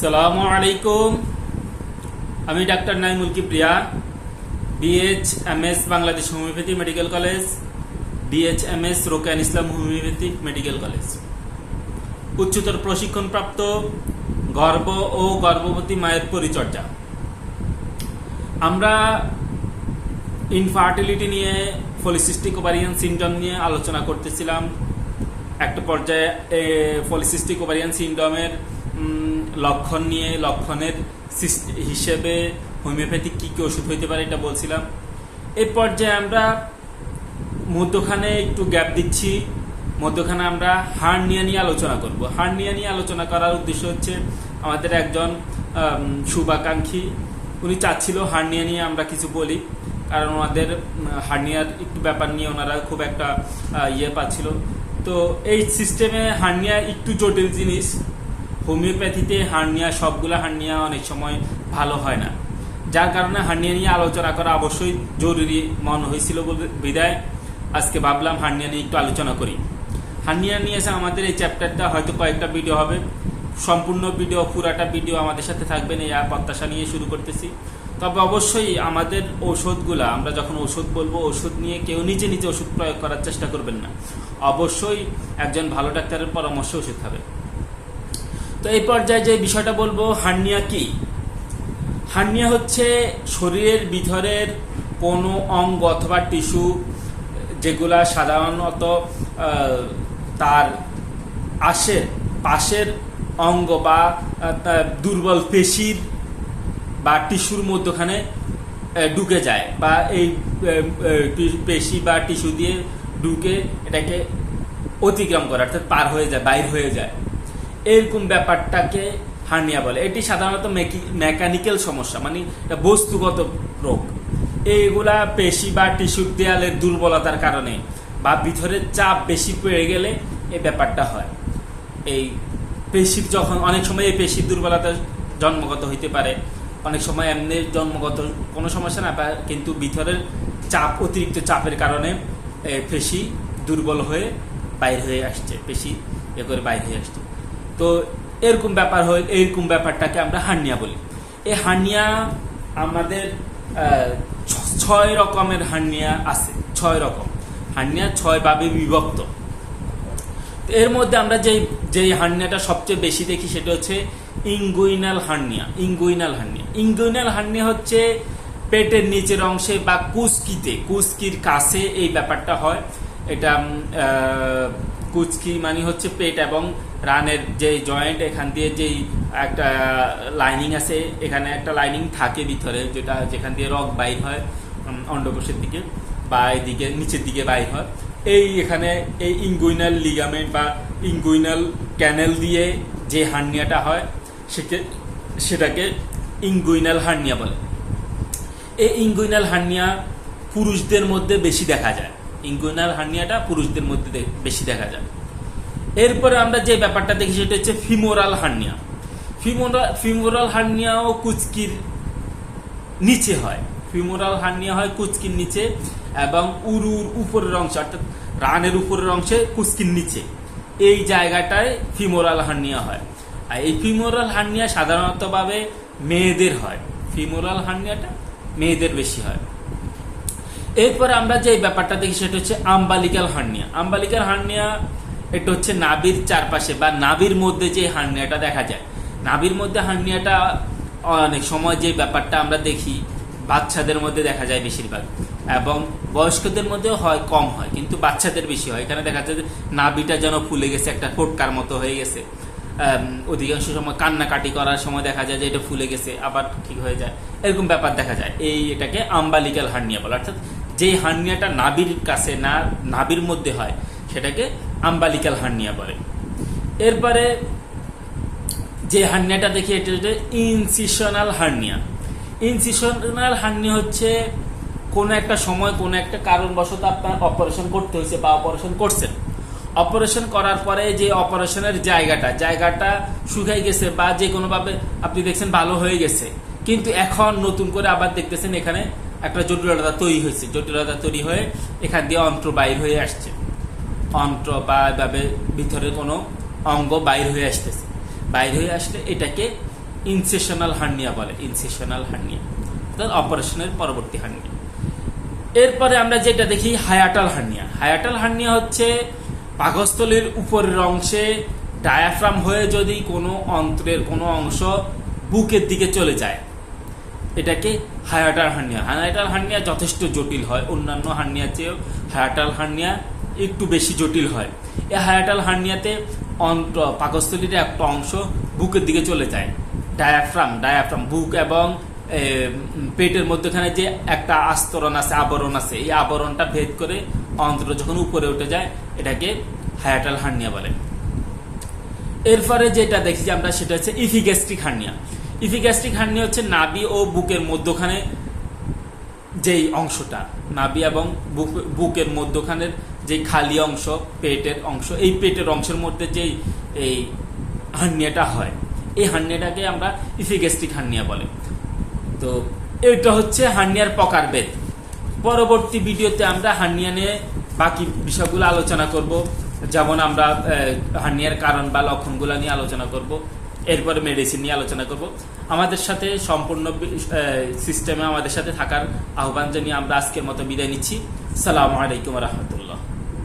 সালামু আলাইকুম। আমি doctor Naimul কিপ্রিয়া B H M S Bangladesh homeopathy medical college B H M S Rokan Islam homeopathy medical college. উচ্চতর প্রশিক্ষণপ্রাপ্ত গর্ভ ও গর্ভবতী মায়ের পরিচর্যা। আমরা ইনফার্টিলিটি নিয়ে পলিসিস্টিক ওভারিয়ান সিন্ড্রোম নিয়ে আলোচনা করতেছিলাম। একটা পর্যায়ে ফলিসিস্টিক ওভারিয়ান সিন্ড্রোমের লক্ষণ নিয়ে, লক্ষণের হিসেবে হোমিওপ্যাথিক কী কী ওষুধ হইতে পারে এটা বলছিলাম। এই পর্যায়ে আমরা মধ্যখানে একটু গ্যাপ দিচ্ছি। মধ্যখানে আমরা হার্নিয়া নিয়ে আলোচনা করব। হার্নিয়া নিয়ে আলোচনা করার উদ্দেশ্য হচ্ছে আমাদের একজন শুভাকাঙ্ক্ষী। উনি চাচ্ছিল হার্নিয়া নিয়ে আমরা কিছু বলি, কারণ ওনাদের হার্নিয়ার একটু ব্যাপার নিয়ে ওনারা খুব একটা ইয়ে পাচ্ছিল। তো এই সিস্টেমে হার্নিয়া একটু জটিল জিনিস। হোমিওপ্যাথিতে হার্নিয়া, সবগুলো হার্নিয়া অনেক সময় ভালো হয় না। যার কারণে হার্নিয়া নিয়ে আলোচনা করা অবশ্যই জরুরি। মন হয়েছিল বলে বিদায়। আজকে ভাবলাম হার্নিয়া নিয়ে একটু আলোচনা করি। হার্নিয়া নিয়ে এসে আমাদের এই চ্যাপ্টারটা হয়তো কয়েকটা ভিডিও হবে। সম্পূর্ণ ভিডিও, পুরাটা ভিডিও আমাদের সাথে থাকবেন এই প্রত্যাশা নিয়ে শুরু করতেছি। তবে অবশ্যই আমাদের ওষুধগুলা আমরা যখন ওষুধ বলব ওষুধ নিয়ে কেউ নিজে নিজে ওষুধ প্রয়োগ করার চেষ্টা করবেন না। অবশ্যই একজন ভালো ডাক্তারের পরামর্শ ওষুধ খাবে। তো এই পর্যায়ে যে বিষয়টা বলব, হার্নিয়া কি? হার্নিয়া হচ্ছে শরীরের ভিতরের কোনো অঙ্গ অথবা টিস্যু যেগুলা সাধারণত তার আশের পাশের অঙ্গ বা দুর্বল পেশির বা টিস্যুর মধ্যখানে ঢুকে যায় বা এই পেশি বা টিস্যু দিয়ে ঢুকে এটাকে অতিক্রম করে, অর্থাৎ পার হয়ে যায়, বাইর হয়ে যায়। এরকম ব্যাপারটাকে হার্নিয়া বলে। এটি সাধারণত মেকানিক্যাল সমস্যা মানে বস্তুগত রোগ। এইগুলা পেশি বা টিস্যুর দেয়ালের দুর্বলতার কারণে বা ভিতরের চাপ বেশি পড়ে গেলে এই ব্যাপারটা হয়। এই পেশির যখন অনেক সময় এই পেশির দুর্বলতা জন্মগত হইতে পারে। অনেক সময় এমনি জন্মগত কোনো সমস্যা না কিন্তু ভিতরের চাপ, অতিরিক্ত চাপের কারণে পেশি দুর্বল হয়ে বাইর হয়ে আসছে, পেশি এ করে বাইর হয়ে আসছে। তো এরকম ব্যাপার হয় এরকম ব্যাপারটাকে আমরা হার্নিয়া বলি। এই হার্নিয়া আমাদের ছয় রকমের হার্নিয়া আছে, ছয় রকম। হার্নিয়া ছয় ভাবে বিভক্ত এর মধ্যে আমরা যেই যেই হার্নিয়াটা সবচেয়ে বেশি দেখি সেটা হচ্ছে inguinal hernia inguinal hernia inguinal hernia হচ্ছে পেটের নিচের অংশে বা কুস্কিতে কুস্কির কাছে এই ব্যাপারটা হয়। এটা কুচকি মানে হচ্ছে পেট এবং রানের যে জয়েন্ট এখান দিয়ে যেই একটা লাইনিং আছে, এখানে একটা লাইনিং থাকে ভিতরে, যেটা যেখান দিয়ে রক বাইর হয় অন্ডকোষের দিকে, বা এদিকে, নিচের দিকে বাইর হয়। এই এখানে এই ইঙ্গুইনাল লিগামেন্ট বা ইঙ্গুইনাল ক্যানেল দিয়ে যে হার্নিয়াটা হয়, সেকে, সেটাকে ইঙ্গুইনাল হার্নিয়া বলে। এই ইঙ্গুইনাল হার্নিয়া পুরুষদের মধ্যে বেশি দেখা যায়। ইঙ্গুইনাল হার্নিয়াটা পুরুষদের মধ্যে বেশি দেখা যায়। এরপরে আমরা যে ব্যাপারটা দেখি সেটা হচ্ছে ফিমোরাল হার্নিয়া। ফিমোরাল ফিমোরাল হার্নিয়াও কুচকির নিচে হয়। ফিমোরাল হার্নিয়া হয় কুচকির নিচে এবং উরুর উপরের অংশ, অর্থাৎ রানের উপরের অংশে কুচকির নিচে। এই জায়গাটায় ফিমোরাল হার্নিয়া হয়। আর এই ফিমোরাল হার্নিয়া সাধারণতভাবে মেয়েদের হয়। ফিমোরাল হার্নিয়াটা মেয়েদের বেশি হয়। এরপরে আমরা যে ব্যাপারটা দেখি সেটা হচ্ছে আম্বালিকাল হার্নিয়া। আম্বালিকাল হার্নিয়া এটা হচ্ছে নাভির চারপাশে বা নাভির মধ্যে যে হার্নিয়াটা দেখা যায়। নাভির মধ্যে হার্নিয়াটা অনেক সময় যে ব্যাপারটা আমরা দেখি, বাচ্চাদের মধ্যে দেখা যায় বেশিরভাগ এবং বয়স্কদের মধ্যেও হয়, কম হয়, কিন্তু বাচ্চাদের বেশি হয়। এখানে দেখা যায় যে নাভিটা যেন ফুলে গেছে, একটা ফোটকার মতো হয়ে গেছে। অধিকাংশ সময় কান্নাকাটি করার সময় দেখা যায় যে এটা ফুলে গেছে, আবার ঠিক হয়ে যায়। এরকম ব্যাপার দেখা যায়। এই এটাকে আম্বালিকাল হার্নিয়া বলে। অর্থাৎ যে হার্নিয়াটা নাভির কাছে না নাভির মধ্যে হয় সেটাকে আম্বালিকাল হার্নিয়া বলে। এরপরে যে হার্নিয়াটা দেখি, এটা হচ্ছে ইনসিশনাল হার্নিয়া। ইনসিশনাল হার্নিয়া হচ্ছে কোনো একটা সময় কোনো একটা কারণবশত আপনার অপারেশন করতে হয়েছে বা অপারেশন করছেন। অপারেশন করার পরে যে অপারেশনের জায়গাটা জায়গাটা শুকাই গেছে বা যে কোনোভাবে আপনি দেখছেন ভালো হয়ে গেছে, কিন্তু এখন নতুন করে আবার দেখতেছেন এখানে একটা জটিলতা তৈরি হয়েছে। জটিলতা তৈরি হয়ে এখান দিয়ে অন্ত্র বাইর হয়ে আসছে। অন্ত্র বা এভাবে ভিতরে কোনো অঙ্গ বাইর হয়ে আসতেছে। বাইর হয়ে আসলে এটাকে ইনসেশনাল হার্নিয়া বলে ইনসেশনাল হার্নিয়া অর্থাৎ অপারেশনের পরবর্তী হার্নিয়া এরপরে আমরা যেটা দেখি হায়াটাল হার্নিয়া হায়াটাল হার্নিয়া হচ্ছে পাকস্থলীর উপরের অংশে ডায়াফ্রাম হয়ে যদি কোনো অন্ত্রের কোনো অংশ বুকের দিকে চলে যায়, এটাকে হায়াটাল হার্নিয়া হায়াটাল হার্নিয়া যথেষ্ট জটিল হয়। অন্যান্য হার্নিয়ার চেয়েও হায়াটাল হার্নিয়া একটু বেশি জটিল হয়। এই হায়াটাল হার্নিয়াতে অন্ত্র পাকস্থলীর একটা অংশ বুকের দিকে চলে যায়। ডায়াফ্রাম ডায়াফ্রাম বুক এবং এ, পেটের মধ্যখানে যে একটা আস্তরণ আছে আবরণ আছে এই আবরণটা ভেদ করে অন্ত্র যখন উপরে উঠে যায় এটাকে হায়াটাল হার্নিয়া বলে। এরপরে যেটা দেখি আমরা সেটা হচ্ছে ইফিগ্যাস্ট্রিক হার্নিয়া। ইফিগ্যাস্ট্রিক হার্নিয়া হচ্ছে নাভি ও বুকের মধ্যখানে যেই অংশটা নাভি এবং বুক- বুকের মধ্যখানের যে খালি অংশ, পেটের অংশ, এই পেটের অংশের মধ্যে যেই এই হার্নিয়াটা হয়, এই হার্নিয়াটাকে আমরা ইফিগ্যাস্ট্রিক হার্নিয়া বলে। তো এটা হচ্ছে হার্নিয়ার প্রকারভেদ। পরবর্তী ভিডিওতে আমরা হার্নিয়া নিয়ে বাকি বিষয়গুলো আলোচনা করব। যেমন আমরা হার্নিয়ার কারণ বা লক্ষণগুলো নিয়ে আলোচনা করব, এরপরে মেডিসিন নিয়ে আলোচনা করব। আমাদের সাথে সম্পূর্ণ সিস্টেমে আমাদের সাথে থাকার আহ্বান জানিয়ে আমরা আজকের মতো বিদায় নিচ্ছি। সালামু আলাইকুম রহমতুল্লাহ।